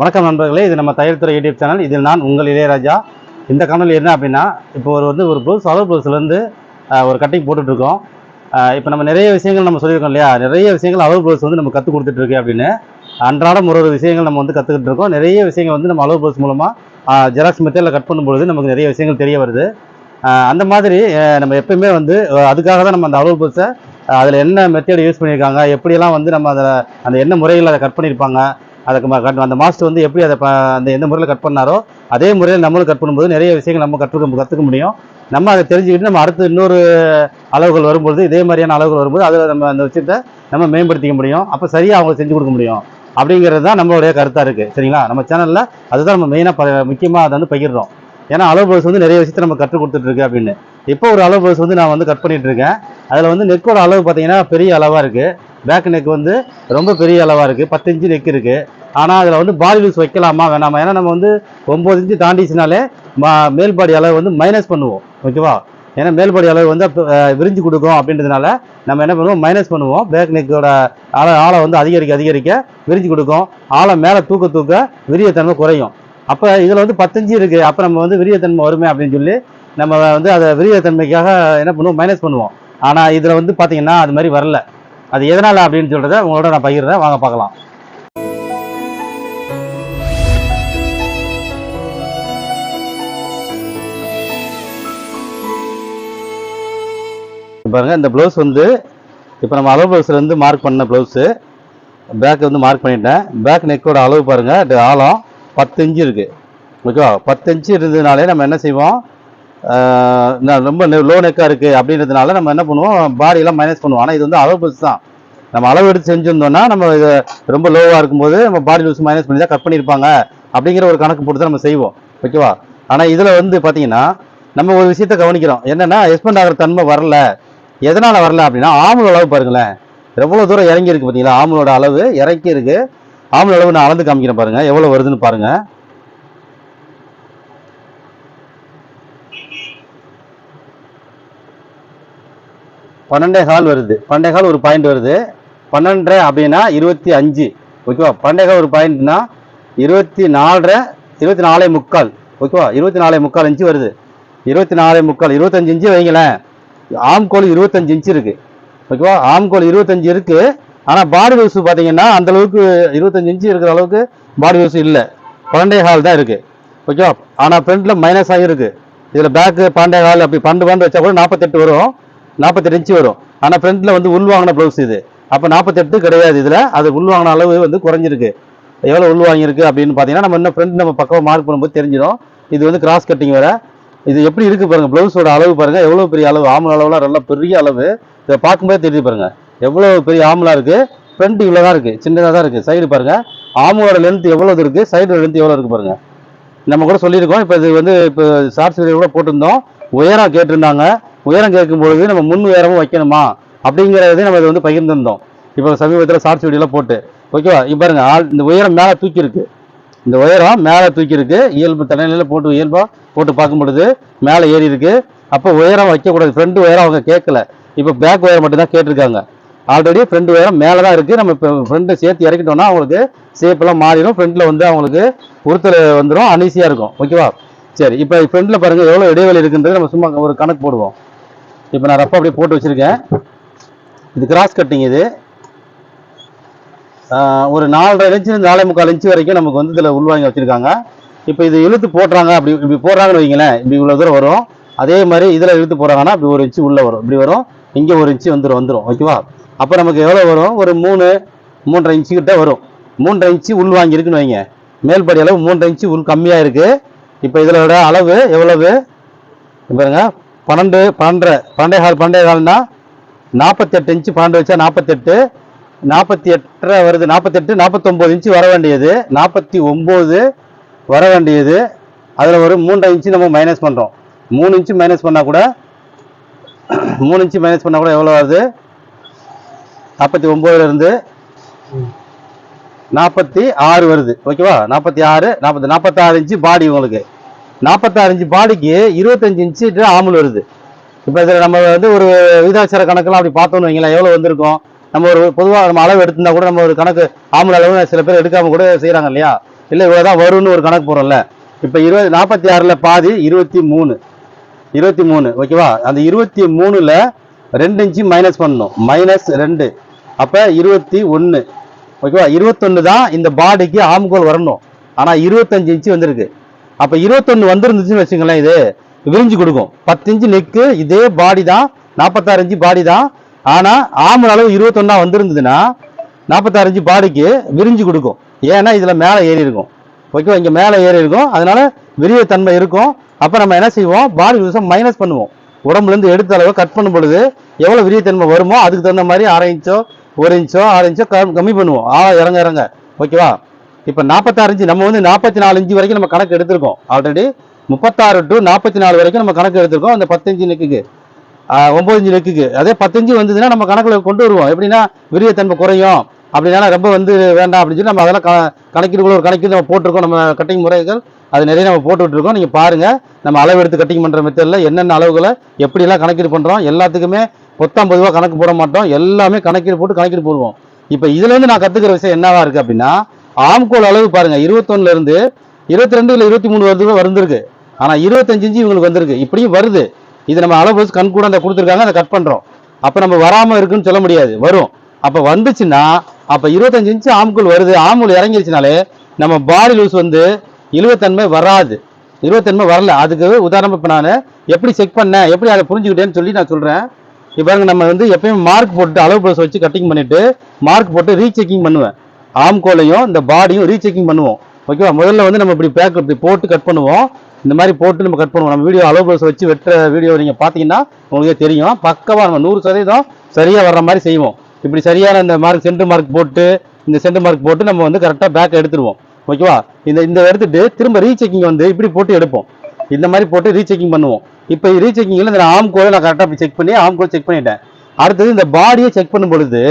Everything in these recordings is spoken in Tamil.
வணக்கம் நண்பர்களே இது நம்ம தையல்துறை யூடியூப் சேனல். இதில் நான் உங்கள் இளையராஜா. இந்த காணொலி என்ன அப்படின்னா இப்போ ஒரு வந்து ஒரு ப்ளவுஸ் அளவு ப்ளவுஸ்லேருந்து ஒரு கட்டிங் போட்டுட்ருக்கோம். இப்போ நம்ம நிறைய விஷயங்கள் நம்ம சொல்லியிருக்கோம் இல்லையா? நிறைய விஷயங்கள் அளவு ப்ளவுஸ் வந்து நம்ம கற்றுக் கொடுத்துட்ருக்கு அப்படின்னு. அன்றாடம் ஒரு ஒரு விஷயங்கள் நம்ம வந்து கற்றுக்கிட்டு இருக்கோம் நிறைய விஷயங்கள் வந்து நம்ம அளவு ப்ளவுஸ் மூலமாக ஜெராக்ஸ் மெத்தேடில் கட் பண்ணும்பொழுது நமக்கு நிறைய விஷயங்கள் தெரிய வருது. அந்த மாதிரி நம்ம எப்பயுமே வந்து அதுக்காக தான் நம்ம அந்த அளவு ப்ளவுஸை அதில் என்ன மெத்தேட் யூஸ் பண்ணியிருக்காங்க எப்படியெல்லாம் வந்து நம்ம அதில் அந்த என்ன முறையில் அதை கட் பண்ணியிருப்பாங்க அதுக்கு கட் அந்த மாஸ்டர் வந்து எப்படி அதை ப- அந்த எந்த முறையில் கட் பண்ணாரோ அதே முறையில் நம்மளும் கட் பண்ணும்போது நிறைய விஷயங்கள் நம்ம கற்றுக்க கற்றுக்க முடியும். நம்ம அதை தெரிஞ்சுக்கிட்டு நம்ம அடுத்து இன்னொரு அளவுகள் வரும்போது இதே மாதிரியான அளவுகள் வரும்போது அதில் நம்ம அந்த விஷயத்தை நம்ம மேம்படுத்திக்க முடியும். அப்போ சரியாக அவங்க செஞ்சு கொடுக்க முடியும். அப்படிங்கிறது தான் நம்மளுடைய கருத்தாக இருக்குது சரிங்களா? நம்ம சேனலில் அதுதான் நம்ம மெயினாக ப முக்கியமாக அதை வந்து பகிர்றோம். ஏன்னா அளவு ப்ளவுஸ் வந்து நிறைய விஷயத்தை நம்ம கற்றுக் கொடுத்துட்டு இருக்கு அப்படின்னு. இப்போ ஒரு அளவு ப்ளவுஸ் வந்து நான் வந்து கட் பண்ணிட்டு இருக்கேன் அதில் வந்து நெக்கோட அளவு பார்த்தீங்கன்னா பெரிய அளவாக இருக்குது பேக் நெக் வந்து ரொம்ப பெரிய அளவாக இருக்குது பத்து இன்ச்சு நெக் இருக்குது ஆனால் அதில் வந்து பாடி லூஸ் வைக்கலாமா வேணாமா? ஏன்னா நம்ம வந்து ஒம்பது இன்ச்சு தாண்டிச்சுனாலே மா மேல் பாடி அளவு வந்து மைனஸ் பண்ணுவோம். ஓகேவா ஏன்னா மேல் பாடி அளவு வந்து விரிஞ்சு கொடுக்கும் அப்படின்றதுனால நம்ம என்ன பண்ணுவோம்? மைனஸ் பண்ணுவோம். பேக் நெக்கோட ஆழ ஆழம் வந்து அதிகரிக்க அதிகரிக்க விரிஞ்சு கொடுக்கும். ஆழம் மேலே தூக்க தூக்க விரியத்தன்மை குறையும். அப்போ இதில் வந்து பத்தஞ்சு இருக்குது அப்போ நம்ம வந்து விரியத்தன்மை வருமே அப்படின்னு சொல்லி நம்ம வந்து அதை விரியத்தன்மைக்காக என்ன பண்ணுவோம்? மைனஸ் பண்ணுவோம். ஆனால் இதில் வந்து பார்த்தீங்கன்னா அது மாதிரி வரல. அது எதனால் அப்படின்னு சொல்கிறத உங்களோட நான் பகிர்றேன். வாங்க பார்க்கலாம். பாருங்க இந்த ப்ளவுஸ் வந்து இப்போ நம்ம அளவு ப்ளவுஸ்லேருந்து மார்க் பண்ண ப்ளவுஸு பேக் வந்து மார்க் பண்ணிட்டேன். பேக் நெக்கோட அளவு பாருங்கள் ஆழம். பத்து இன்ச்சு இருக்குது ஓகேவா? பத்து இன்ச்சு இருந்ததுனாலே நம்ம என்ன செய்வோம்? நான் ரொம்ப லோ நெக்காக இருக்குது அப்படின்றதுனால நம்ம என்ன பண்ணுவோம்? பாடியெல்லாம் மைனஸ் பண்ணுவோம். ஆனால் இது வந்து அளவு ப்ளவுஸ் தான். நம்ம அளவு எடுத்து செஞ்சிருந்தோம்னா நம்ம இது ரொம்ப லோவாக இருக்கும்போது நம்ம பாடி லூஸ் மைனஸ் பண்ணி தான் கட் பண்ணியிருப்பாங்க. அப்படிங்கிற ஒரு கணக்கு போட்டு தான் நம்ம செய்வோம். ஓகேவா? ஆனால் இதில் வந்து பார்த்தீங்கன்னா நம்ம ஒரு விஷயத்த கவனிக்கிறோம். என்னென்னா எக்ஸ்பெண்ட் ஆகிற தன்மை வரல. எதனால் வரல அப்படின்னா ஆம்பளோட அளவு பாருங்களேன். எவ்வளோ தூரம் இறங்கி இருக்கு பார்த்தீங்களா ஆம்பளோட அளவு இறக்கி இருக்குது ஆம்பளை அளவு நான் அளந்து காமிக்கிறேன் பாருங்க. எவ்வளோ வருதுன்னு பாருங்க. பன்னெண்டே கால் வருது. பன்னெண்டே கால் ஒரு பாயிண்ட் வருது. பன்னெண்டரை அப்படின்னா இருபத்தி அஞ்சு. ஓகேவா பன்னெண்டே கால் ஒரு பாயிண்ட்னா இருபத்தி நாலரை இருபத்தி நாலே முக்கால். ஓகேவா இருபத்தி நாலே முக்கால் இன்ச்சு வருது. இருபத்தி நாலே முக்கால். இருபத்தஞ்சு இன்ச்சு வைங்களேன். ஆம்கோல் இருபத்தஞ்சு இன்ச்சு இருக்குது ஓகேவா ஆம்கோல் இருபத்தஞ்சு இருக்கு. ஆனால் பாடி வயசு பார்த்தீங்கன்னா அந்தளவுக்கு இருபத்தஞ்சி இன்ச்சு இருக்கிற அளவுக்கு பாடி வயசு இல்லை. பன்னெண்டே ஹால் தான் இருக்குது ஓகேவா ஆனால் ஃப்ரண்ட்ல மைனஸ் ஆகிருக்கு இதில் பேக்கு பன்னெண்டே ஹால் அப்படி பன்னெண்டு பன்னெண்டு வச்சா கூட நாற்பத்தெட்டு வரும். நாற்பத்தெட்டு இன்ச்சு வரும். ஆனால் ஃப்ரண்ட்டில் வந்து உள் வாங்கின ப்ளவுஸ் இது. அப்போ நாற்பத்தெட்டு கிடையாது இதில். அது உள் வாங்கின அளவு வந்து குறைஞ்சிருக்கு. எவ்வளோ உள் வாங்கியிருக்கு அப்படின்னு பார்த்தீங்கன்னா நம்ம இன்னும் ஃப்ரண்ட் நம்ம பக்கம் மார்க் பண்ணும்போது தெரிஞ்சிடும். இது வந்து கிராஸ் கட்டிங் வேறு. இது எப்படி இருக்குது பாருங்கள் ப்ளவுஸோட அளவு பாருங்கள் எவ்வளோ பெரிய அளவு? ஆம்பளை அளவுலாம் நல்லா பெரிய அளவு. இதை பார்க்கும்போது தெரியுது பாருங்கள் எவ்வளோ பெரிய ஆம்பளா இருக்குது ஃப்ரண்ட் இவ்வளோ தான் இருக்குது சின்னதாக தான் இருக்குது சைடு பாருங்கள் ஆம்லோட லென்த் எவ்வளோ இருக்குது சைடு லென்த் எவ்வளோ இருக்குது பாருங்கள் நம்ம கூட சொல்லியிருக்கோம். இப்போ இது வந்து இப்போ ஷார்ட்ஸ் வீடியோ கூட போட்டிருந்தோம். உயரம் கேட்டிருந்தாங்க. உயரம் கேட்கும்பொழுது நம்ம முன் உயரமும் வைக்கணுமா? அப்படிங்கிறதே நம்ம இது வந்து பகிர்ந்திருந்தோம். இப்போ சமீபத்தில் ஷார்ட்ஸ் வீடியோலாம் போட்டு. ஓகேவா இப்போ பாருங்க. ஆள் இந்த உயரம் மேலே தூக்கி இருக்கு இந்த உயரம் மேலே தூக்கி இருக்கு இயல்பு தலைநிலையில் போட்டு இயல்பாக போட்டு பார்க்கும் பொழுது மேலே ஏறி இருக்கு அப்போ உயரம் வைக்கக்கூடாது. ஃப்ரண்ட் உயரம் அவங்க கேட்கல. இப்போ பேக் உயரம் மட்டும்தான் கேட்டிருக்காங்க. ஆல்ரெடி ஃப்ரண்ட் உயரம் மேலே தான் இருக்குது நம்ம இப்போ ஃப்ரண்ட்டை சேர்த்து இறக்கிட்டோம்னா அவங்களுக்கு சேப்பெல்லாம் மாறிடும். ஃப்ரண்ட்டில் வந்து அவங்களுக்கு உறுத்தல் வந்துடும் அனீசியாக இருக்கும். ஓகேவா சரி இப்போ ஃப்ரண்ட்டில் பாருங்கள் எவ்வளோ இடைவெளி இருக்குன்றது நம்ம சும்மா ஒரு கணக்கு போடுவோம். இப்போ நான் ரஃபாக அப்படியே போட்டு வச்சுருக்கேன். இது கிராஸ் கட்டிங் இது. ஒரு நாலரை இன்ச்சு நாலே முக்கால் இன்ச்சு வரைக்கும் நமக்கு வந்து இதில் உள்வாங்கி வச்சுருக்காங்க. இப்போ இது இழுத்து போடுறாங்க அப்படி இப்படி போடுறாங்கன்னு வைங்களேன் இப்படி இவ்வளோ தூரம் வரும். அதே மாதிரி இதில் இழுத்து போகிறாங்கன்னா இப்படி ஒரு இன்ச்சு உள்ளே வரும். இப்படி வரும். இங்கே ஒரு இன்ச்சு வந்துடும் வந்துடும் ஓகேவா அப்போ நமக்கு எவ்வளோ வரும்? ஒரு மூணு மூன்றரை இன்ச்சு கிட்ட வரும். மூன்றரை இன்ச்சு உள் வாங்கியிருக்குன்னு வைங்க. மேல்படி அளவு மூன்றரை இன்ச்சு உள் கம்மியாக இருக்குது இப்போ இதோட அளவு எவ்வளவு? பாருங்க. பன்னெண்டு பன்னெண்டரை பன்னெண்டே கால் பன்னெண்டே கால்னா நாற்பத்தெட்டு இன்ச்சு பன்னெண்டு வச்சா நாற்பத்தெட்டு நாற்பத்தி எட்டரை வருது. நாற்பத்தெட்டு நாற்பத்தொம்போது இன்ச்சு வர வேண்டியது. நாற்பத்தி ஒம்பது வர வேண்டியது. அதில் ஒரு மூன்றரை இன்ச்சு நம்ம மைனஸ் பண்ணுறோம் மூணு இன்ச்சு மைனஸ் பண்ணால் கூட மூணு இன்ச்சு மைனஸ் பண்ணால் கூட எவ்வளோ வருது நாற்பத்தி ஒம்போதுலேருந்து நாற்பத்தி ஆறு வருது. ஓகேவா? நாற்பத்தி ஆறு நாற்பத்தி நாற்பத்தாறு இன்ச்சு பாடி உங்களுக்கு. நாற்பத்தாறு இன்ச்சு பாடிக்கு இருபத்தஞ்சு இன்ச்சு ஆமுல் வருது. இப்போ இதில் நம்ம வந்து ஒரு விகிதாச்சார கணக்கெல்லாம் அப்படி பார்த்தோம்னு வைங்களேன் எவ்வளோ வந்திருக்கோம்? நம்ம ஒரு பொதுவாக நம்ம அளவு எடுத்திருந்தா கூட நம்ம ஒரு கணக்கு ஆமல் அளவு சில பேர் எடுக்காமல் கூட செய்கிறாங்க இல்லையா? இல்லை இவ்வளோதான் வரும்னு ஒரு கணக்கு போடுறோம்ல இப்போ இருபது நாற்பத்தி ஆறில் பாதி இருபத்தி மூணு. இருபத்தி மூணு ஓகேவா? அந்த இருபத்தி மூணில் ரெண்டு இன்ச்சு மைனஸ் பண்ணணும். மைனஸ் ரெண்டு. அப்போ இருபத்தி ஒன்று ஓகேவா? இருபத்தொன்று தான் இந்த பாடிக்கு ஆம்கோல் வரணும். ஆனால் இருபத்தஞ்சு இன்ச்சு வந்திருக்கு. அப்போ இருபத்தொன்று வந்திருந்துச்சுன்னு வச்சுங்களேன் இது. விரிஞ்சு கொடுக்கும். பத்து இன்ச்சு நெக்கு இதே பாடி தான். நாற்பத்தாறு இன்ச்சு பாடி தான். ஆனால் ஆம்பல் அளவு இருபத்தொன்னா வந்திருந்ததுன்னா நாற்பத்தாறு இன்ச்சு பாடிக்கு விரிஞ்சு கொடுக்கும். ஏன்னா இதில் மேலே ஏறி இருக்கும். ஓகேவா? இங்கே மேலே ஏறி இருக்கும். அதனால விரிய தன்மை இருக்கும். அப்போ நம்ம என்ன செய்வோம்? பாடி விவசாயம் மைனஸ் பண்ணுவோம். உடம்புலேருந்து எடுத்த அளவு கட் பண்ணும் பொழுது எவ்வளோ விரியத்தன்மை வருமோ அதுக்கு தகுந்த மாதிரி அரை இன்ச்சோ ஒரு இன்ச்சோ ஆறு இன்ச்சோ கம்மி பண்ணுவோம். ஆ இறங்க இறங்க. ஓகேவா? இப்போ நாற்பத்தாறு இன்ச்சு நம்ம வந்து நாற்பத்தி நாலு இன்ச்சு வரைக்கும் நம்ம கணக்கு எடுத்திருக்கோம். ஆல்ரெடி முப்பத்தாறு டு நாற்பத்தி நாலு வரைக்கும் நம்ம கணக்கு எடுத்திருக்கோம். அந்த பத்தஞ்சு நெக்குக்கு. ஆஹ் நெக்குக்கு. அதே பத்தஞ்சு வந்ததுன்னா நம்ம கணக்கில் கொண்டு வருவோம். எப்படின்னா விரியத்தன்மை குறையும். அப்படினால ரொம்ப வந்து வேண்டாம் அப்படின்னு சொல்லி நம்ம அதெல்லாம் க கணக்கீடுக்குள்ள ஒரு கணக்கீடு நம்ம போட்டிருக்கோம். நம்ம கட்டிங் முறைகள் அது நிறைய நம்ம போட்டுட்ருக்கோம் நீங்கள் பாருங்கள் நம்ம அளவு எடுத்து கட்டிங் பண்ணுற மெத்தடில் என்னென்ன அளவுகளை எப்படியெல்லாம் கணக்கீடு பண்ணுறோம் எல்லாத்துக்குமே பொத்தாம் பொதுவாக கணக்கு போட மாட்டோம். எல்லாமே கணக்கில் போட்டு கணக்கில் போடுவோம். இப்போ இதுலேருந்து நான் கற்றுக்கிற விஷயம் என்னவா இருக்குது அப்படின்னா ஆம்கோல் அளவு பாருங்க. 21 இருந்து இருபத்தி ரெண்டு இல்லை இருபத்தி மூணு வருது வந்திருக்கு. ஆனால் இருபத்தஞ்சு இன்ச்சு இவங்களுக்கு வந்திருக்கு. இப்படியும் வருது. இது நம்ம அளவு வச்சு கண் கூட அந்த கொடுத்துருக்காங்க அதை கட் பண்ணுறோம் அப்போ நம்ம வராமல் இருக்குன்னு சொல்ல முடியாது. வரும். அப்போ வந்துச்சுன்னா அப்போ இருபத்தஞ்சு இன்ச்சு ஆம்கோல் வருது. ஆம்கோல் இறங்கிருச்சுனாலே நம்ம பாடி லூஸ் வந்து இழுவத்தன்மை வராது. இழுவத்தன்மை வரல. அதுக்கு உதாரணம் இப்போ நான் எப்படி செக் பண்ணேன்? எப்படி அதை புரிஞ்சுக்கிட்டேன்னு சொல்லி நான் சொல்கிறேன் இப்போ நம்ம வந்து எப்பயும் மார்க் போட்டு அளவு ப்ளஸ் வச்சு கட்டிங் பண்ணிட்டு மார்க் போட்டு ரீசெக்கிங் பண்ணுவேன். ஆம்கோலையும் இந்த பாடியும் ரீசெக்கிங் பண்ணுவோம். ஓகேவா முதல்ல வந்து நம்ம இப்படி பேக் இப்படி போட்டு கட் பண்ணுவோம். இந்த மாதிரி போட்டு நம்ம கட் பண்ணுவோம். நம்ம வீடியோ அளவு ப்ளஸ் வச்சு வெட்டுற வீடியோ நீங்கள் பார்த்தீங்கன்னா உங்களுக்கே தெரியும். பக்கவாக நம்ம நூறு சதவீதம் சரியாக வர்ற மாதிரி செய்வோம். இப்படி சரியான இந்த மார்க் சென்டர் மார்க் போட்டு இந்த சென்டர் மார்க் போட்டு நம்ம வந்து கரெக்டாக பேக் எடுத்துருவோம். ஓகேவா இந்த இந்த எடுத்துட்டு திரும்ப ரீசெக்கிங் வந்து இப்படி போட்டு எடுப்போம். இந்த மாதிரி போட்டு ரீசெக்கிங் பண்ணுவோம். இப்போ ரீசெக்கிங்கில் இந்த ஆம் கோலை நான் கரெக்டாக செக் பண்ணி ஆம் கோல் செக் பண்ணிட்டேன். அடுத்தது இந்த பாடியை செக் பண்ணும் பொழுது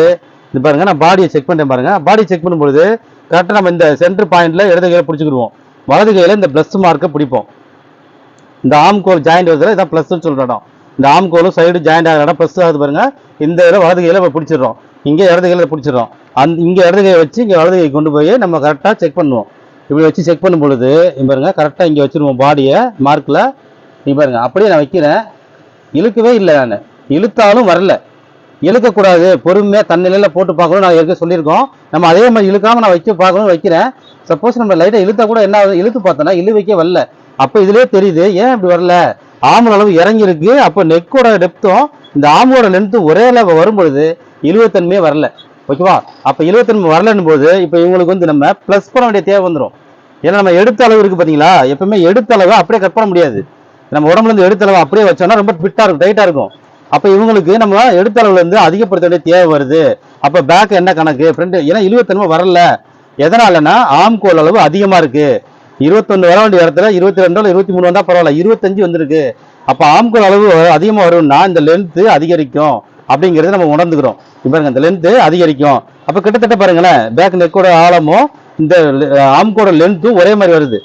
இது பாருங்க நான் பாடியை செக் பண்ணிட்டேன் பாருங்க. பாடியை செக் பண்ணும் பொழுது கரெக்டாக நம்ம இந்த சென்டர் பாயிண்ட்ல இடது கையில் பிடிச்சிக்கிடுவோம். வலது கையில் இந்த ப்ளஸ் மார்க்கை பிடிப்போம். இந்த ஆம் கோல் ஜாயிண்ட் வருதுல இதான் ப்ளஸ்ன்னு சொல்கிற இடம் இந்த ஆம் கோலும் சைடு ஜாயிண்ட் ஆகிற இடம் ப்ளஸ் ஆகுது பாருங்க. இந்த இடம் வலது கையில் நம்ம பிடிச்சிடுறோம். இங்கே இடது கையில் பிடிச்சிடுறோம். அந் இங்கே இடது கையை வச்சு இங்கே வலது கையை கொண்டு போய் நம்ம கரெக்டாக செக் பண்ணுவோம். இப்படி வச்சு செக் பண்ணும் பொழுது இங்க பாருங்க கரெக்டாக இங்கே வச்சுருவோம் பாடியை மார்க்கில் நீ பாருங்கள் அப்படியே நான் வைக்கிறேன். இழுக்கவே இல்லை நான். இழுத்தாலும் வரல. இழுக்கக்கூடாது. பொறுமையாக தன்னிலையில் போட்டு பார்க்கணும். நான் ஏற்கனவே சொல்லியிருக்கோம். நம்ம அதே மாதிரி இழுக்காமல் நான் வைக்க பார்க்கணும் வைக்கிறேன். சப்போஸ் நம்ம லைட்டாக இழுத்தா கூட என்ன ஆகுது? இழுத்து பார்த்தோன்னா இழு வைக்க வரல. அப்போ இதுலேயே தெரியுது ஏன் இப்படி வரல? ஆம்பல் அளவு இறங்கியிருக்கு. அப்போ நெக்கோட டெப்த்தும் இந்த ஆம்போட லென்த்தும் ஒரே அளவு வரும்பொழுது இழுவத்தன்மையே வரல. ஓகேவா? அப்போ இழுவத்தன்மை வரலன்னும் போது இப்போ இவங்களுக்கு வந்து நம்ம ப்ளஸ் பண்ண வேண்டிய தேவை வந்துடும் ஏன்னா நம்ம எடுத்த அளவு இருக்கு பார்த்தீங்களா எப்பவுமே எடுத்த அளவை அப்படியே கட் பண்ண முடியாது. நம்ம உடம்புல இருந்து எடுத்த அளவு அப்படியே வச்சோம்னா ரொம்ப ஃபிட்டாக இருக்கும் டைட்டா இருக்கும். அப்ப இவங்களுக்கு நம்ம எடுத்த அளவுல இருந்து அதிகப்படுத்த வேண்டிய தேவை வருது. அப்ப பேக் என்ன கணக்கு? ஃப்ரெண்டு ஏன்னா இழுவத்தன்மை வரல. எதனாலன்னா ஆம்கோல் அளவு அதிகமா இருக்கு. இருபத்தொன்னு வர வேண்டிய இடத்துல இருபத்தி ரெண்டு இருபத்தி மூணு வந்தா பரவாயில்ல இருபத்தஞ்சு வந்திருக்கு. அப்ப ஆம்கோல் அளவு அதிகமா வரும்னா இந்த லென்த் அதிகரிக்கும். அப்படிங்கிறது நம்ம உணர்ந்துக்கிறோம். இப்போ பாருங்க இந்த லென்த்து அதிகரிக்கும். அப்போ கிட்டத்தட்ட பாருங்களேன் பேக் நெக்கோட ஆழமும் இந்த ஆம்கோட லென்த்தும் ஒரே மாதிரி வருது.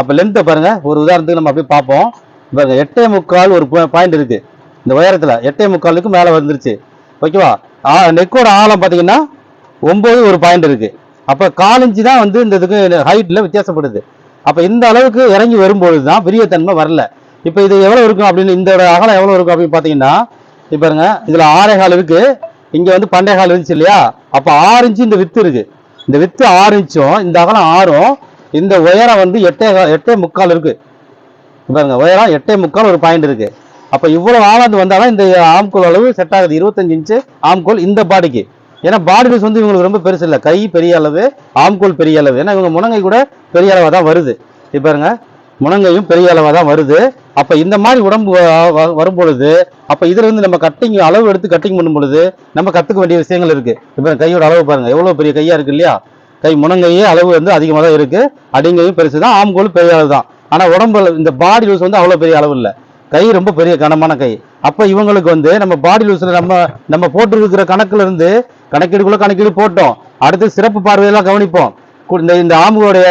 அப்போ லென்த்தை பாருங்கள் ஒரு உதாரணத்துக்கு நம்ம அப்படியே பார்ப்போம். பாருங்க எட்டே முக்கால் ஒரு பாயிண்ட் இருக்குது இந்த உயரத்தில் எட்டே முக்காலுக்கு மேலே வந்துருச்சு. ஓகேவா? நெக்கோட ஆழம் பார்த்தீங்கன்னா ஒம்பது ஒரு பாயிண்ட் இருக்குது அப்போ காலஞ்சி தான் வந்து இந்த இதுக்கு ஹைட்டில் வித்தியாசப்படுது. அப்போ இந்த அளவுக்கு இறங்கி வரும்பொழுது தான் விரியத்தன்மை வரல. இப்போ இது எவ்வளோ இருக்கும் அப்படின்னு இந்த அகலம் எவ்வளோ இருக்கும் அப்படின்னு பார்த்தீங்கன்னா இப்ப பாருங்க இதுல ஆறே கால் இருக்கு. இங்க வந்து பண்டைய கால் இருந்துச்சு இல்லையா? அப்ப ஆறு இன்ச்சு இந்த வித்து இருக்கு. இந்த வித்து ஆறு இன்ச்சும் இந்த அகலம் ஆறும் இந்த உயரம் வந்து எட்டே எட்டே முக்கால் இருக்கு. பாருங்க உயரம் எட்டே முக்கால் ஒரு பாயிண்ட் இருக்கு. அப்ப இவ்வளவு ஆழந்து வந்தாலும் இந்த ஆம்கோல் அளவு செட் ஆகுது. இருபத்தஞ்சு இன்ச்சு ஆம்கோல் இந்த பாடிக்கு ஏன்னா பாடி பீஸ் வந்து இவங்களுக்கு ரொம்ப பெருசு இல்லை. கை பெரிய அளவு ஆம்கோல் பெரிய அளவு. ஏன்னா இவங்க முனங்கை கூட பெரிய அளவாக தான் வருது. இப்ப பாருங்க முழங்கையும் பெரிய அளவாக தான் வருது. அப்போ இந்த மாதிரி உடம்பு வரும் பொழுது அப்போ இதில் இருந்து நம்ம கட்டிங் அளவு எடுத்து கட்டிங் பண்ணும் பொழுது நம்ம கற்றுக்க வேண்டிய விஷயங்கள் இருக்குது இப்போ கையோட அளவு பாருங்கள் எவ்வளோ பெரிய கையாக இருக்குது இல்லையா? கை முழங்கையே அளவு வந்து அதிகமாக தான் இருக்குது அடிங்கையும் பெருசு தான் ஆம்கோலும் பெரிய அளவு தான் ஆனால் உடம்புல இந்த பாடி லூஸ் வந்து அவ்வளோ பெரிய அளவு இல்லை. கை ரொம்ப பெரிய கனமான கை. அப்போ இவங்களுக்கு வந்து நம்ம பாடி லூஸில் நம்ம நம்ம போட்டுருக்கிற கணக்குலேருந்து இருந்து கணக்கீடு போட்டோம். அடுத்து சிறப்பு பார்வையெல்லாம் கவனிப்போம். கு- இந்த இந்த ஆம்புடைய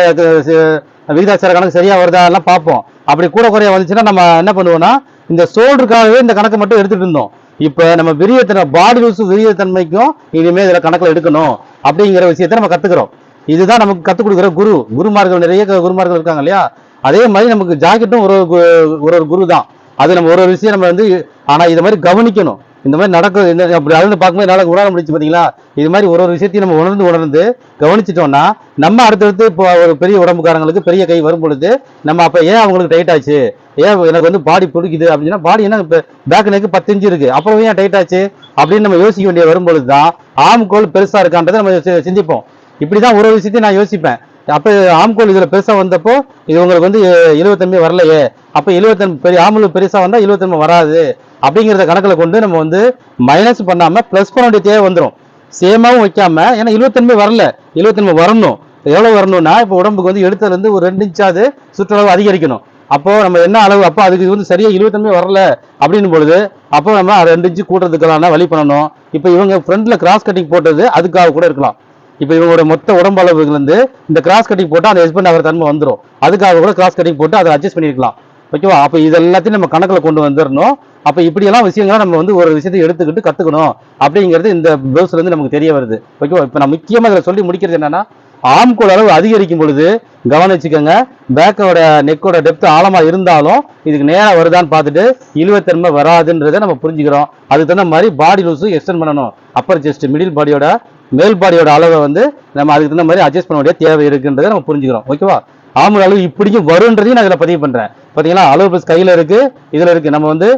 விகிதாச்சார கணக்கு சரியா வருதா எல்லாம் பார்ப்போம். அப்படி கூட குறைய வந்துச்சுன்னா நம்ம என்ன பண்ணுவோம்னா இந்த சோல்டருக்காகவே இந்த கணக்கை மட்டும் எடுத்துட்டு இருந்தோம். இப்ப நம்ம விரியத்தன்மை பாடி லூஸ் விரியத்தன்மைக்கும் இனிமே இதுல கணக்குல எடுக்கணும் அப்படிங்கிற விஷயத்த நம்ம கத்துக்கிறோம். இதுதான் நமக்கு கத்துக் கொடுக்குற குரு. குருமார்கள் நிறைய குருமார்கள் இருக்காங்க இல்லையா? அதே மாதிரி நமக்கு ஜாக்கெட்டும் ஒரு ஒரு கு- ஒரு ஒரு குரு தான். அது நம்ம ஒரு ஒரு விஷயம் நம்ம வந்து ஆனா இதை மாதிரி கவனிக்கணும். இந்த மாதிரி நடக்கும் இந்த அப்படி அளந்து பார்க்கும்போது என்னால் உணர முடிச்சு பார்த்தீங்களா இது மாதிரி ஒரு ஒரு விஷயத்தையும் நம்ம உணர்ந்து உணர்ந்து கவனிச்சிட்டோம்னா நம்ம அடுத்தடுத்து இப்போ ஒரு பெரிய உடம்புக்காரங்களுக்கு பெரிய கை வரும் பொழுது நம்ம அப்போ ஏன் அவங்களுக்கு டைட் ஆச்சு? ஏன் எனக்கு வந்து பாடி பிடிக்குது அப்படின்னா பாடி என்ன இப்போ பேக் நெக்கு பத்து இன்ச்சு இருக்கு. அப்புறம் ஏன் டைட் ஆச்சு? அப்படின்னு நம்ம யோசிக்க வேண்டிய வரும்பொழுது தான் ஆம்கோல் பெருசாக இருக்கான்றதை நம்ம சி- சிந்திப்போம். இப்படிதான் ஒரு ஒரு விஷயத்தையும் நான் யோசிப்பேன். அப்போ ஆம்கோல் இதில் பெருசாக வந்தப்போ இது உங்களுக்கு வந்து எ- வரலையே. அப்போ எழுவத்தன் பெரிய ஆம்புல பெருசாக வந்தால் இழுவத்தன்மை வராது. அப்படிங்கிறத கணக்கில் கொண்டு நம்ம வந்து மைனஸ் பண்ணாமல் ப்ளஸ் பண்ண வேண்டிய தேவை வந்துடும் சேமாகவும் வைக்காம ஏன்னா இழுவத்தன்மை வரல. இழுவத்தன்மை வரணும். எவ்வளோ வரணும்னா இப்போ உடம்புக்கு வந்து எடுத்ததுலேருந்து ஒரு ரெண்டு இன்ச்சாவது சுற்றளவு அதிகரிக்கணும். அப்போ நம்ம என்ன அளவு? அப்போ அதுக்கு வந்து சரியாக இழுவத்தன்மை வரல அப்படின்னு பொழுது அப்போ நம்ம அதை ரெண்டு இன்ச்சு கூட்டுறதுக்கெல்லாம் வழி பண்ணணும். இப்போ இவங்க ஃப்ரண்ட்ல கிராஸ் கட்டிங் போட்டது அதுக்காக கூட இருக்கலாம். இப்போ இவங்களோட மொத்த உடம்பு அளவுலேருந்து இந்த கிராஸ் கட்டிங் போட்டு அந்த ஹஸ்பண்ட் ஆகிற தன்மை வந்துடும் அதுக்காக கூட கிராஸ் கட்டிங் போட்டு அதை அட்ஜஸ்ட் பண்ணியிருக்கலாம். ஓகேவா? அப்போ இது எல்லாத்தையும் நம்ம கணக்கில் கொண்டு வந்துடணும் அப்போ இப்படியெல்லாம் விஷயங்களை நம்ம வந்து ஒரு விஷயத்தை எடுத்துக்கிட்டு கற்றுக்கணும் அப்படிங்கிறது இந்த ப்ளவுஸ்லேருந்து நமக்கு தெரிய வருது. ஓகேவா? இப்போ நான் முக்கியமாக இதில் சொல்லி முடிக்கிறது என்னென்னா ஆம்கோல் அளவு அதிகரிக்கும் பொழுது கவனிச்சுக்கோங்க பேக்கோட நெக்கோட டெப்த் ஆழமாக இருந்தாலும் இதுக்கு நேராக வருதான்னு பார்த்துட்டு இழுவத்தன்மை வராதுன்றதை நம்ம புரிஞ்சுக்கிறோம். அதுக்கு தகுந்த மாதிரி பாடி லூஸும் எக்ஸ்டெண்ட் பண்ணணும். அப்பர் செஸ்ட் மிடில் பாடியோட மேல் பாடியோட அளவை வந்து நம்ம அதுக்கு தகுந்த மாதிரி அட்ஜஸ்ட் பண்ண வேண்டிய தேவை இருக்குன்றதை நம்ம புரிஞ்சுக்கிறோம். ஓகேவா? ஆம்பளை அளவு இப்படியும் வருன்றதையும் நான் இதில் பதிவு பண்ணுறேன் பார்த்தீங்களா? அளவு ப்ளஸ் கையில் இருக்குது இதில் இருக்குது நம்ம வந்து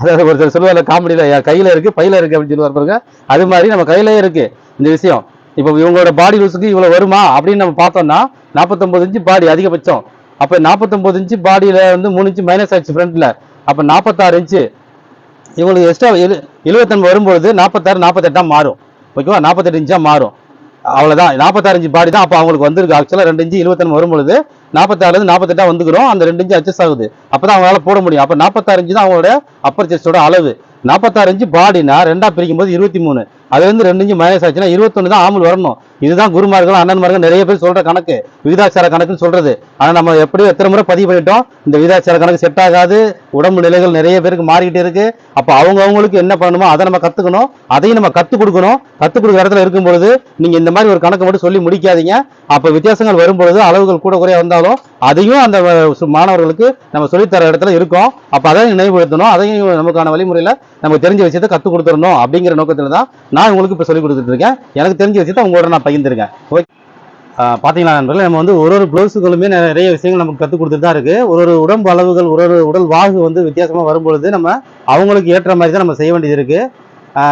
அதாவது ஒருத்தர் சொல்லுவார் காமெடியில் என் கையில் இருக்குது பையில் இருக்குது அப்படின்னு சொல்லுவார் பாருங்க. அது மாதிரி நம்ம கையிலே இருக்குது இந்த விஷயம். இப்போ இவங்களோட பாடி லூஸுக்கு இவ்வளோ வருமா அப்படின்னு நம்ம பார்த்தோம்னா நாற்பத்தொம்பது இன்ச்சு பாடி அதிகபட்சம். அப்போ நாற்பத்தொம்பது இன்ச்சு பாடியில் வந்து மூணு இன்ச்சு மைனஸ் ஆயிடுச்சு ஃப்ரண்ட்டில் அப்போ நாற்பத்தாறு இன்ச்சு இவங்களுக்கு எக்ஸ்ட்ரா எழு எழுபத்தொன்பது வரும்பொழுது நாற்பத்தாறு நாற்பத்தெட்டாக மாறும். ஓகேவா நாற்பத்தெட்டு இன்ச்சாக மாறும். அவ்வளோதான் நாற்பத்தாறு பாடி தான் அப்போ அவங்களுக்கு வந்திருக்கு. ஆக்சுவலாக ரெண்டு இஞ்சி இருபத்தொன்னு வரும்பொழுது நாற்பத்தாறுலேருந்து நாற்பத்தெட்டாக வந்துக்கிறோம் அந்த ரெண்டு இஞ்சி அட்ஜஸ்ட் ஆகுது. அப்பதான் அவங்களால போட முடியும். அப்போ நாற்பத்தாறு தான் அவங்களோட அப்பர் செஸ்டோட அளவு. நாற்பத்தாறு இன்ச்சு பாடினா ரெண்டாக பிரிக்கும் போது இருபத்தி மூணு அதுலேருந்து ரெண்டு இஞ்சி மைனஸ் ஆச்சுன்னா இருபத்தொன்னு தான் ஆமல் வரணும். இதுதான் குருமார்கள் அண்ணன்மார்கள் நிறைய பேர் சொல்கிற கணக்கு. விகிதாச்சார கணக்குன்னு சொல்கிறது ஆனால் நம்ம எப்படியும் எத்தனை முறை பதிவு பண்ணிட்டோம். இந்த விகிதாச்சார கணக்கு செட் ஆகாது. உடம்பு நிலைகள் நிறைய பேருக்கு மாறிக்கிட்டே இருக்கு. அப்போ அவங்க அவங்களுக்கு என்ன பண்ணணுமோ அதை நம்ம கற்றுக்கணும் அதையும் நம்ம கற்றுக் கொடுக்கணும். கற்றுக் கொடுக்குற இடத்துல இருக்கும் பொழுது நீங்கள் இந்த மாதிரி ஒரு கணக்கு மட்டும் சொல்லி முடிக்காதீங்க. அப்போ வித்தியாசங்கள் வரும்பொழுது அளவுகள் கூட குறைய வந்தாலும் அதையும் அந்த மாணவர்களுக்கு நம்ம சொல்லித்தர இடத்துல இருக்கோம். அப்போ அதையும் நினைவுபடுத்தணும். அதையும் நமக்கான வழிமுறையில் நமக்கு தெரிஞ்ச விஷயத்தை கற்றுக் கொடுத்துடணும் அப்படிங்கிற நோக்கத்தில் தான் நான் உங்களுக்கு இப்போ சொல்லிக் கொடுத்துட்டு இருக்கேன். எனக்கு தெரிஞ்ச விஷயத்தை உங்களோட நான் பகிர்ந்துருக்கேன் ஓகே. பார்த்தீங்களா நண்பர்களே? நம்ம வந்து ஒரு ஒரு ப்ளவுஸுகளுமே நிறைய விஷயங்கள் நமக்கு கற்றுக் கொடுத்துட்டு தான் இருக்குது ஒரு ஒரு உடம்பு அளவுகள் ஒரு ஒரு உடல் வாகு வந்து வித்தியாசமாக வரும்பொழுது நம்ம அவங்களுக்கு ஏற்ற மாதிரி தான் நம்ம செய்ய வேண்டியது இருக்குது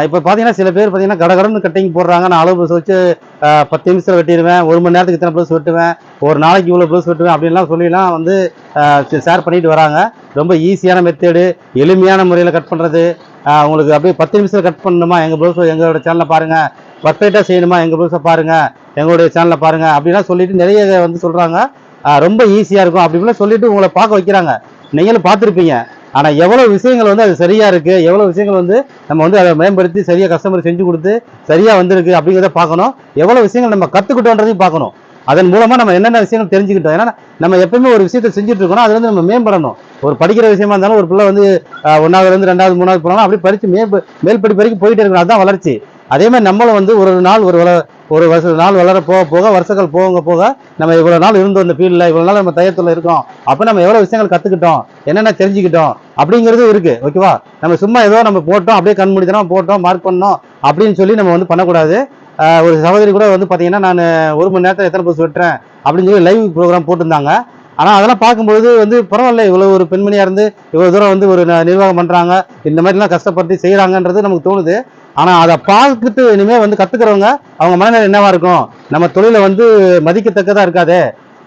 இப்போ பார்த்தீங்கன்னா சில பேர் பார்த்தீங்கன்னா கடகடன்னு கட்டிங் போடுறாங்க. நான் அளவு ப்ளவுஸ் வச்சு பத்து நிமிஷத்தில் வெட்டிடுவேன். ஒரு மணி நேரத்துக்கு இத்தனை ப்ளவுஸ் வெட்டுவேன். ஒரு நாளைக்கு இவ்வளோ ப்ளவுஸ் வெட்டுவேன் அப்படின்லாம் சொல்லிலாம் வந்து ஷேர் பண்ணிட்டு வராங்க. ரொம்ப ஈஸியான மெத்தேடு எளிமையான முறையில் கட் பண்ணுறது உங்களுக்கு அப்படியே பத்து நிமிஷத்தில் கட் பண்ணணுமா? எங்கள் ப்ளவுஸ் எங்களோட சேனலை பாருங்கள் பர்ஃபெக்டாக செய்யணுமா? எங்கள் ப்ளவுஸை பாருங்கள் எங்களுடைய சேனலில் பாருங்கள் அப்படிலாம் சொல்லிட்டு நிறைய வந்து சொல்கிறாங்க ரொம்ப ஈஸியாக இருக்கும். அப்படிலாம் சொல்லிட்டு உங்களை பார்க்க வைக்கிறாங்க. நீங்களும் பார்த்துருப்பீங்க. ஆனால் எவ்வளோ விஷயங்கள் வந்து அது சரியாக இருக்குது எவ்வளோ விஷயங்கள் வந்து நம்ம வந்து அதை மேம்படுத்தி சரியாக கஸ்டமர் செஞ்சு கொடுத்து சரியாக வந்திருக்கு அப்படிங்கிறத பார்க்கணும். எவ்வளோ விஷயங்கள் நம்ம கற்றுக்கிட்டோன்றதையும் பார்க்கணும். அதன் மூலமாக நம்ம என்னென்ன விஷயங்கள் தெரிஞ்சுக்கிட்டோம்? ஏன்னா நம்ம எப்பவுமே ஒரு விஷயத்தை செஞ்சுட்டு இருக்கோம் அதுலேருந்து நம்ம மேம்படணும். ஒரு படிக்கிற விஷயமா இருந்தாலும் ஒரு பிள்ளை வந்து ஒன்றாவதுலேருந்து ரெண்டாவது மூணாவது போனாலும் அப்படியே படித்து மே மேல் படிப்பு வரைக்கும் போயிட்டே இருக்கணும். அதுதான் வளர்ச்சி. அதே மாதிரி நம்மளும் வந்து ஒரு நாள் ஒரு வள ஒரு வருஷ நாள் வளர போக போக வருஷங்கள் போக போக நம்ம இவ்வளோ நாள் இருந்தோம் இந்த ஃபீல்டில் இவ்வளோ நாள் நம்ம தயத்தில் இருக்கோம். அப்போ நம்ம எவ்வளோ விஷயங்கள் கற்றுக்கிட்டோம் என்னென்ன தெரிஞ்சுக்கிட்டோம் அப்படிங்கிறது இருக்குது ஓகேவா நம்ம சும்மா ஏதோ நம்ம போட்டோம் அப்படியே கண் முடித்தனம் போட்டோம் மார்க் பண்ணோம் அப்படின்னு சொல்லி நம்ம வந்து பண்ணக்கூடாது. ஒரு சகோதரி கூட வந்து பார்த்தீங்கன்னா நான் ஒரு மணி நேரத்தில் எத்தனை பஸ் வெட்டுறேன் அப்படின்னு சொல்லி லைவ் ப்ரோக்ராம் போட்டிருந்தாங்க. ஆனால் அதெல்லாம் பார்க்கும்போது வந்து பரவாயில்ல இவ்வளோ ஒரு பெண்மணியாக இருந்து இவ்வளோ தூரம் வந்து ஒரு ந- நிர்வாகம் பண்ணுறாங்க இந்த மாதிரிலாம் கஷ்டப்படுத்தி செய்கிறாங்கன்றது நமக்கு தோணுது. ஆனால் அதை பார்த்துட்டு இனிமேல் வந்து கற்றுக்கிறவங்க அவங்க மனநிலை என்னவா இருக்கும்? நம்ம தொழிலை வந்து மதிக்கத்தக்கதாக இருக்காதே.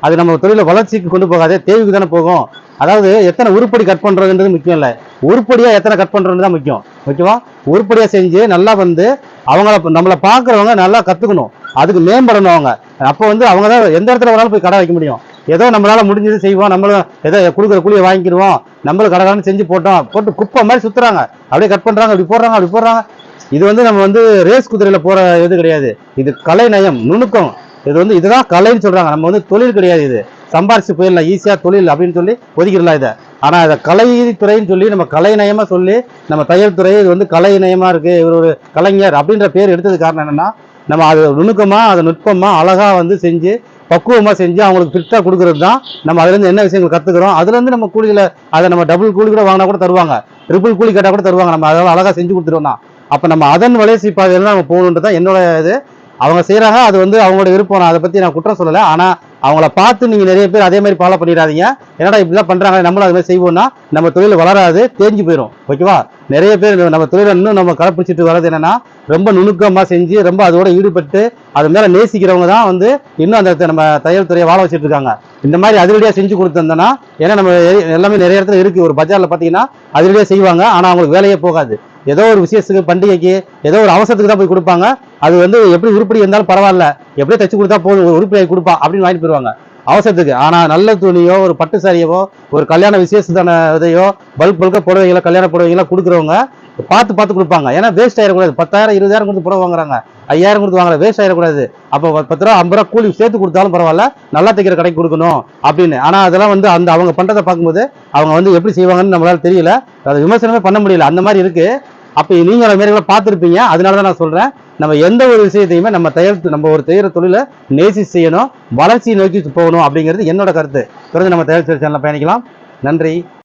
அது நம்ம தொழிலை வளர்ச்சிக்கு கொண்டு போகாதே தேவைக்கு தானே போகும். அதாவது எத்தனை உருப்படி கட் பண்ணுறதுன்றது முக்கியம் இல்லை. உருப்படியாக எத்தனை கட் பண்ணுறது தான் முக்கியம். ஓகேவா? உருப்படியாக செஞ்சு நல்லா வந்து அவங்கள நம்மளை பார்க்குறவங்க நல்லா கற்றுக்கணும் அதுக்கு மேம்படணும் அவங்க. அப்போ வந்து அவங்க தான் எந்த இடத்துல வேணாலும் போய் கடை வைக்க முடியும். ஏதோ நம்மளால் முடிஞ்சது செய்வோம் நம்மளும் ஏதோ கொடுக்குற கூலியை வாங்கிக்கிடுவோம் நம்மளும் கடை செஞ்சு போட்டோம் போட்டு குப்பை மாதிரி சுற்றுறாங்க அப்படியே கட் பண்ணுறாங்க அப்படி போடுறாங்க அப்படி போடுறாங்க. இது வந்து நம்ம வந்து ரேஸ் குதிரையில போற இது கிடையாது. இது கலை நயம் நுணுக்கம். இது வந்து இதுதான் கலைன்னு சொல்றாங்க. நம்ம வந்து தொழில் கிடையாது இது. சம்பாரிச்சு போயிடலாம் ஈஸியாக தொழில் அப்படின்னு சொல்லி ஒதுக்கிடலாம் இதை. ஆனால் இதை கலைத்துறைன்னு சொல்லி நம்ம கலைநயமாக சொல்லி நம்ம தையல் துறை இது வந்து கலை இருக்குது இவர் ஒரு கலைஞர் அப்படின்ற பேர் எடுத்தது காரணம் என்னென்னா நம்ம அது நுணுக்கமாக அதை நுட்பமாக அழகாக வந்து செஞ்சு பக்குவமாக செஞ்சு அவங்களுக்கு ஃபிட்டாக கொடுக்குறது தான் நம்ம அதுலேருந்து என்ன விஷயங்கள் கற்றுக்குறோம் அதுலேருந்து நம்ம கூலியில் அதை நம்ம டபுள் கூலி கூட வாங்கினா கூட தருவாங்க. ட்ரிபிள் கூலி கேட்டால் கூட தருவாங்க. நம்ம அதெல்லாம் அழகாக செஞ்சு கொடுத்துருவோம்னா அப்போ நம்ம அதன் வளர்ச்சி பாதையில் நம்ம போகணுன்றது தான் என்னோட இது. அவங்க செய்கிறாங்க அது வந்து அவங்களோட விருப்பம். நான் அதை பற்றி நான் குற்றம் சொல்லலை. ஆனால் அவங்கள பார்த்து நீங்கள் நிறைய பேர் அதே மாதிரி ஃபாலோ பண்ணிடாதீங்க. என்னடா இப்படிலாம் பண்ணுறாங்க நம்மளும் அது மாதிரி செய்வோம்னா நம்ம தொழில் வளராது தேஞ்சு போயிடும் ஓகேவா நிறைய பேர் நம்ம தொழிலை இன்னும் நம்ம கடைப்பிடிச்சிட்டு வர்றது என்னன்னா ரொம்ப நுணுக்கமாக செஞ்சு ரொம்ப அதோட ஈடுபட்டு அது மேலே நேசிக்கிறவங்க தான் வந்து இன்னும் அந்த நம்ம தையல் துறையை வாழ வச்சுட்டு இருக்காங்க. இந்த மாதிரி அதிரடியாக செஞ்சு கொடுத்துருந்தோன்னா ஏன்னா நம்ம எல்லாமே நிறைய இடத்துல இருக்குது ஒரு பஜாரில் பார்த்தீங்கன்னா அதிரடியாக செய்வாங்க. ஆனால் அவங்களுக்கு வேலையே போகாது. ஏதோ ஒரு விசேஷத்துக்கு பண்டிகைக்கு ஏதோ ஒரு அவசரத்துக்கு தான் போய் கொடுப்பாங்க. அது வந்து எப்படி உருப்படி இருந்தாலும் பரவாயில்ல. எப்படியே தைச்சு கொடுத்தா போதும் ஒரு உருப்படியாக கொடுப்பா அப்படின்னு வாங்கிட்டு போயிடுவாங்க. அவசரத்துக்கு. ஆனால் நல்ல துணியோ ஒரு பட்டு சாரியவோ ஒரு கல்யாண விசேஷத்தான இதையோ பல்க் பல்காக புடவைங்களா கல்யாண புடவைகளோ கொடுக்குறவங்க பார்த்து பார்த்து கொடுப்பாங்க. ஏன்னா வேஸ்ட் ஆயிடக்கூடாது. பத்தாயிரம் இருபதாயிரம் கொடுத்து புடவை வாங்குறாங்க. ஐயாயிரம் கொடுத்து வாங்கல வேஸ்ட் ஆயிடக்கூடாது. அப்போ பத்து ரூபா ஐம்பது ரூபா கூலி சேர்த்து கொடுத்தாலும் பரவாயில்ல. நல்லா தைக்கிற கடைக்கு கொடுக்கணும் அப்படின்னு. ஆனால் அதெல்லாம் வந்து அந்த அவங்க பண்ணுறதை பார்க்கும்போது அவங்க வந்து எப்படி செய்வாங்கன்னு நம்மளால தெரியல. அதை விமர்சனமே பண்ண முடியல. அந்த மாதிரி இருக்குது அப்போ நீங்கள் அந்த மாதிரி பார்த்துருப்பீங்க. அதனால தான் நான் சொல்கிறேன் நம்ம எந்த ஒரு விஷயத்தையுமே நம்ம தயார் நம்ம ஒரு செய்கிற தொழிலை நேசி செய்யணும் வளர்ச்சியை நோக்கி போகணும் அப்படிங்கிறது என்னோட கருத்து. தொடர்ந்து நம்ம தயார் சேனலில் பயணிக்கலாம். நன்றி.